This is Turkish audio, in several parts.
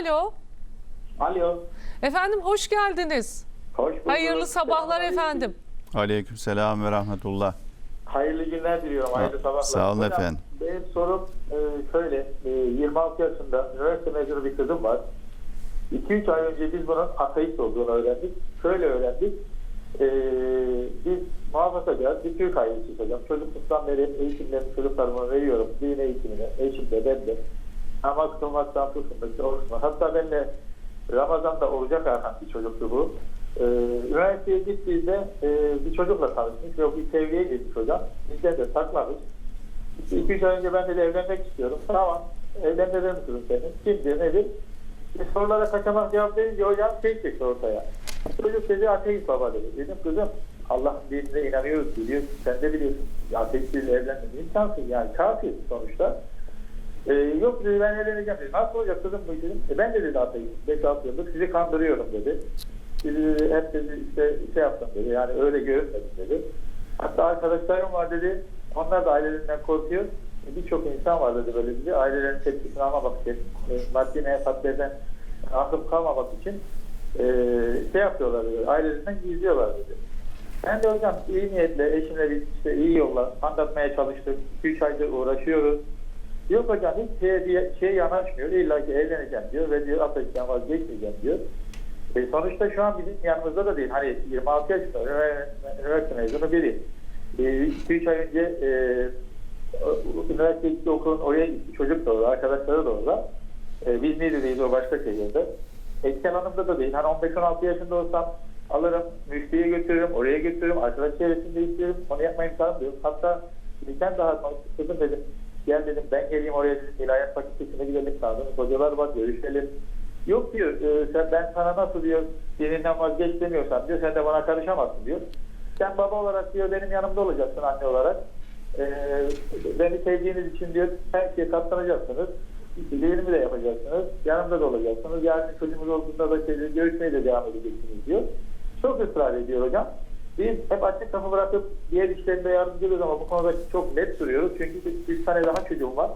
Alo. Alo. Efendim hoş geldiniz. Hoş bulduk. Hayırlı sabahlar Selamünaleyküm. efendim. Aleykümselam ve rahmetullah. Hayırlı günler diliyorum. Hayırlı sabahlar. sağ olun Hocam, efendim. Benim sorum e, şöyle. E, 26 yaşında üniversite mezunu bir kızım var. 2-3 ay önce biz bunun ateist olduğunu öğrendik. Şöyle öğrendik. E, biz muhafazakar bir Türk ailesiyiz hocam. Çocukluktan beri eğitimlerimi çocuklarıma veriyorum. Din eğitimini, eşim de ben de. Namaz kılmaktan tutun da işte oruç. Hatta benimle Ramazan'da oruca kalkan bir çocuktu bu. Ee, üniversiteye gittiğinde e, bir çocukla tanışmış ve bir sevgiye girmiş hocam. Bizden de saklamış. İşte iki üç ay önce ben de evlenmek istiyorum. Tamam. Evlendirir misiniz seni? Kimdir nedir? E, sorulara kaçamak cevap verince hocam şey çıktı ortaya. Çocuk dedi ateist baba dedi. Dedim kızım Allah'ın dinine inanıyoruz biliyorsun. Sen de biliyorsun. Ateist biriyle evlenmek imkansız yani kafir sonuçta. Ee, yok dedi ben evleneceğim dedi. Nasıl olacak kızım bu dedim. E ben de dedi ateist. 5-6 yıldır sizi kandırıyorum dedi. Sizi dedi, hep dedi işte şey yaptım dedi. Yani öyle görünmedim dedi. Hatta arkadaşlarım var dedi. Onlar da ailelerinden korkuyor. E, Birçok insan var dedi böyle dedi. Ailelerin tepkisini almamak için, e, maddi menfaatlerden akıp kalmamak için e, şey yapıyorlar dedi. Ailelerinden gizliyorlar dedi. Ben de hocam iyi niyetle eşimle biz işte iyi yolla anlatmaya çalıştık. 2-3 aydır uğraşıyoruz. Yok hocam hiç şeye, diye- şeye yanaşmıyor. İlla ki evleneceğim diyor ve diyor ateşten vazgeçmeyeceğim diyor. E sonuçta şu an bizim yanımızda da değil. Hani 26 yaşında ünivers- üniversite mezunu biri. 2-3 ay önce e, üniversite gitti okulun oraya. Çocuk da orada, arkadaşları da orada. E, biz Niğde'deyiz o başka şehirde. Eksen Hanım'da da değil. Hani 15-16 yaşında olsam alırım, müftüye götürürüm, oraya götürürüm, arkadaş çevresinde istiyorum. Onu yapma imkanım yok. Hatta bir daha kızım dedim. Gel dedim ben geleyim oraya dedim. İlahiyat fakültesine gidelim. Tanıdığımız hocalar var görüşelim. Yok diyor e, sen, ben sana nasıl diyor dininden vazgeç demiyorsan diyor sen de bana karışamazsın diyor. Sen baba olarak diyor benim yanımda olacaksın anne olarak. E, beni sevdiğiniz için diyor her şeye katlanacaksınız. İstediğimi de yapacaksınız. Yanımda da olacaksınız. Yarın çocuğumuz olduğunda da görüşmeye de devam edeceksiniz diyor. Çok ısrar ediyor hocam. Biz hep açık kapı bırakıp diğer işlerinde yardımcı oluyoruz ama bu konuda çok net duruyoruz. Çünkü bir, tane daha çocuğum var.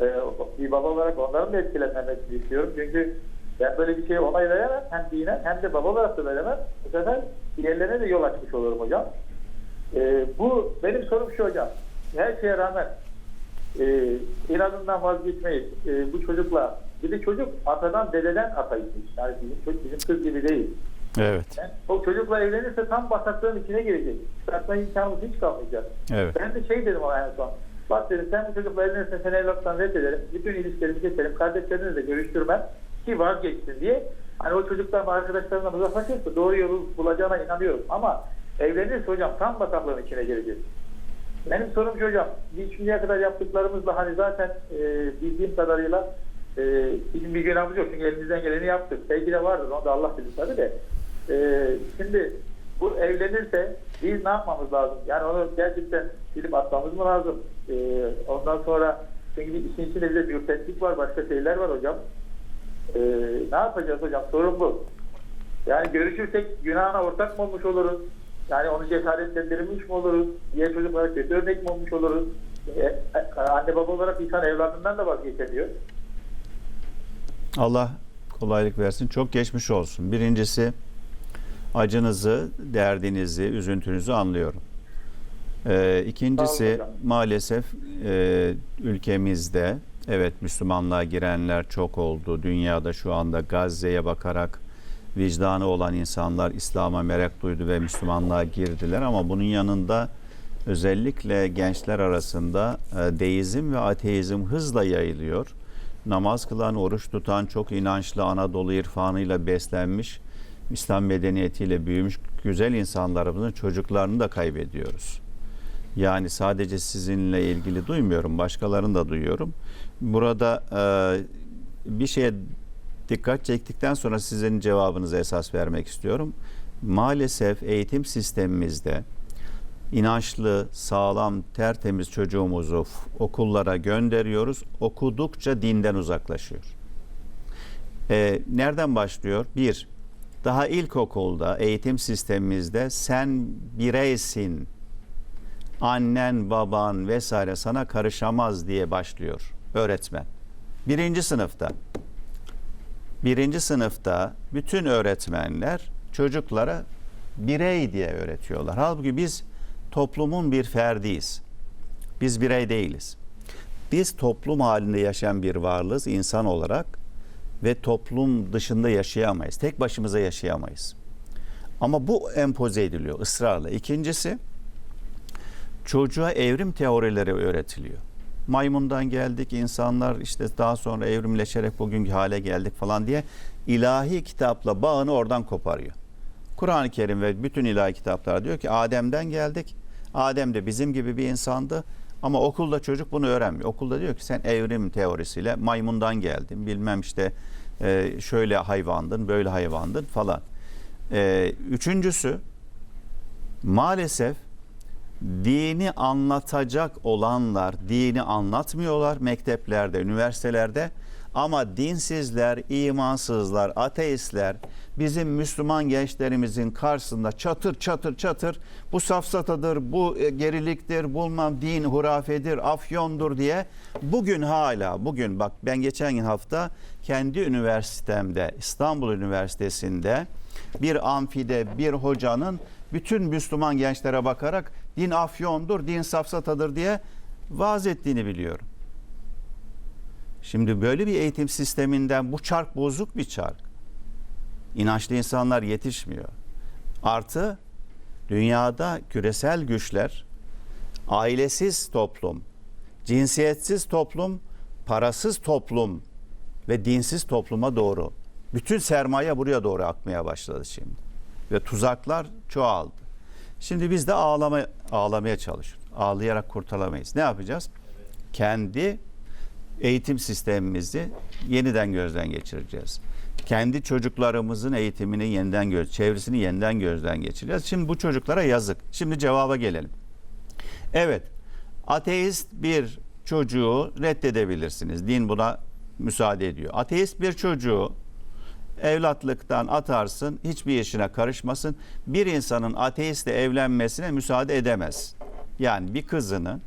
Ee, bir baba olarak onların da etkilenmemesini istiyorum. Çünkü ben böyle bir şeye onay veremem. Hem dinen hem de baba olarak da veremem. Bu sefer diğerlerine de yol açmış olurum hocam. Ee, bu benim sorum şu hocam. Her şeye rağmen e, inadından vazgeçmeyiz. E, bu çocukla bir de çocuk atadan dededen ataymış. Yani bizim, bizim kız gibi değil. Evet. Yani o çocukla evlenirse tam bataklığın içine girecek. Çıkartma imkanımız hiç kalmayacak. Evet. Ben de şey dedim ona en son. Bak dedim sen bu çocukla evlenirsen seni evlattan reddederim. Bütün ilişkilerimi keserim. Kardeşlerini de görüştürmem. Ki vazgeçsin diye. Hani o çocuklar arkadaşlarından uzaklaşırsa doğru yolu bulacağına inanıyorum. Ama evlenirse hocam tam bataklığın içine girecek. Benim sorum şu hocam. Biz şimdiye kadar yaptıklarımızla hani zaten e, bildiğim kadarıyla e, bizim bir günahımız yok. Çünkü elimizden geleni yaptık. Belki de vardır. Onu da Allah bilir tabii de. E, şimdi bu evlenirse biz ne yapmamız lazım? Yani onu gerçekten silip atmamız mı lazım? E, ondan sonra çünkü işin içinde bir de var. Başka şeyler var hocam. E, ne yapacağız hocam? Sorun bu. Yani görüşürsek günahına ortak mı olmuş oluruz? Yani onu cesaretlendirmiş mi oluruz? Diğer çocuklara kötü örnek mi olmuş oluruz? E, e, anne baba olarak insan evladından da vazgeçemiyor. Allah kolaylık versin. Çok geçmiş olsun. Birincisi acınızı, derdinizi, üzüntünüzü anlıyorum. Ee, ikincisi maalesef e, ülkemizde evet Müslümanlığa girenler çok oldu. Dünyada şu anda Gazze'ye bakarak vicdanı olan insanlar İslam'a merak duydu ve Müslümanlığa girdiler ama bunun yanında özellikle gençler arasında e, deizm ve ateizm hızla yayılıyor. Namaz kılan, oruç tutan, çok inançlı Anadolu irfanıyla beslenmiş, İslam medeniyetiyle büyümüş güzel insanlarımızın çocuklarını da kaybediyoruz. Yani sadece sizinle ilgili duymuyorum, başkalarını da duyuyorum. Burada e, bir şeye dikkat çektikten sonra sizin cevabınıza esas vermek istiyorum. Maalesef eğitim sistemimizde inançlı, sağlam, tertemiz çocuğumuzu okullara gönderiyoruz. Okudukça dinden uzaklaşıyor. Ee, nereden başlıyor? Bir, daha ilkokulda eğitim sistemimizde sen bireysin, annen, baban vesaire sana karışamaz diye başlıyor öğretmen. Birinci sınıfta. Birinci sınıfta bütün öğretmenler çocuklara birey diye öğretiyorlar. Halbuki biz toplumun bir ferdiyiz. Biz birey değiliz. Biz toplum halinde yaşayan bir varlığız insan olarak ve toplum dışında yaşayamayız. Tek başımıza yaşayamayız. Ama bu empoze ediliyor ısrarla. İkincisi çocuğa evrim teorileri öğretiliyor. Maymundan geldik insanlar işte daha sonra evrimleşerek bugünkü hale geldik falan diye ilahi kitapla bağını oradan koparıyor. Kur'an-ı Kerim ve bütün ilahi kitaplar diyor ki Adem'den geldik. Adem de bizim gibi bir insandı. Ama okulda çocuk bunu öğrenmiyor. Okulda diyor ki sen evrim teorisiyle maymundan geldin. Bilmem işte e, şöyle hayvandın, böyle hayvandın falan. E, üçüncüsü maalesef dini anlatacak olanlar dini anlatmıyorlar mekteplerde, üniversitelerde ama dinsizler, imansızlar, ateistler bizim Müslüman gençlerimizin karşısında çatır çatır çatır bu safsatadır, bu e, geriliktir, bulmam din hurafedir, afyondur diye bugün hala bugün bak ben geçen hafta kendi üniversitemde İstanbul Üniversitesi'nde bir amfide bir hocanın bütün Müslüman gençlere bakarak din afyondur, din safsatadır diye vaaz ettiğini biliyorum. Şimdi böyle bir eğitim sisteminden bu çark bozuk bir çark. İnançlı insanlar yetişmiyor. Artı dünyada küresel güçler ailesiz toplum, cinsiyetsiz toplum, parasız toplum ve dinsiz topluma doğru. Bütün sermaye buraya doğru akmaya başladı şimdi. Ve tuzaklar çoğaldı. Şimdi biz de ağlama, ağlamaya çalışıyoruz. Ağlayarak kurtulamayız. Ne yapacağız? Kendi eğitim sistemimizi yeniden gözden geçireceğiz. Kendi çocuklarımızın eğitimini yeniden göz, çevresini yeniden gözden geçireceğiz. Şimdi bu çocuklara yazık. Şimdi cevaba gelelim. Evet, ateist bir çocuğu reddedebilirsiniz. Din buna müsaade ediyor. Ateist bir çocuğu evlatlıktan atarsın, hiçbir işine karışmasın. Bir insanın ateistle evlenmesine müsaade edemez. Yani bir kızını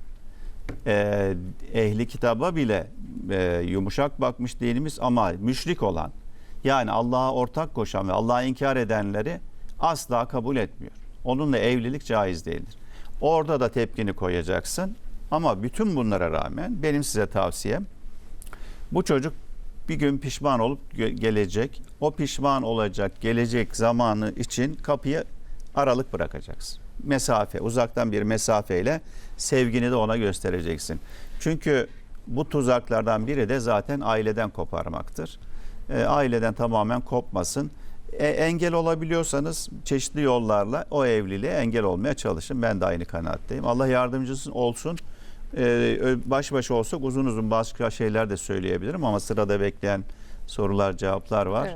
e, ehli kitaba bile e, yumuşak bakmış dinimiz ama müşrik olan yani Allah'a ortak koşan ve Allah'a inkar edenleri asla kabul etmiyor. Onunla evlilik caiz değildir. Orada da tepkini koyacaksın ama bütün bunlara rağmen benim size tavsiyem bu çocuk bir gün pişman olup gelecek. O pişman olacak gelecek zamanı için kapıyı aralık bırakacaksın. Mesafe, uzaktan bir mesafeyle sevgini de ona göstereceksin. Çünkü bu tuzaklardan biri de zaten aileden koparmaktır. E, aileden tamamen kopmasın. E, engel olabiliyorsanız çeşitli yollarla o evliliğe engel olmaya çalışın. Ben de aynı kanaatteyim. Allah yardımcısı olsun. Ee, baş başa olsak uzun uzun başka şeyler de söyleyebilirim ama sırada bekleyen sorular cevaplar var.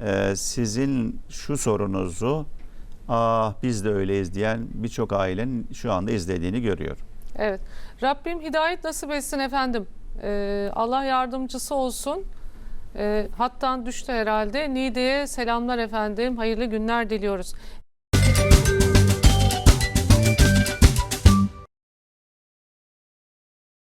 Evet. Ee, sizin şu sorunuzu ah biz de öyleyiz diyen birçok ailenin şu anda izlediğini görüyorum. Evet. Rabbim hidayet nasip etsin efendim. Ee, Allah yardımcısı olsun. Ee, hattan düştü herhalde. Niğde'ye selamlar efendim. Hayırlı günler diliyoruz.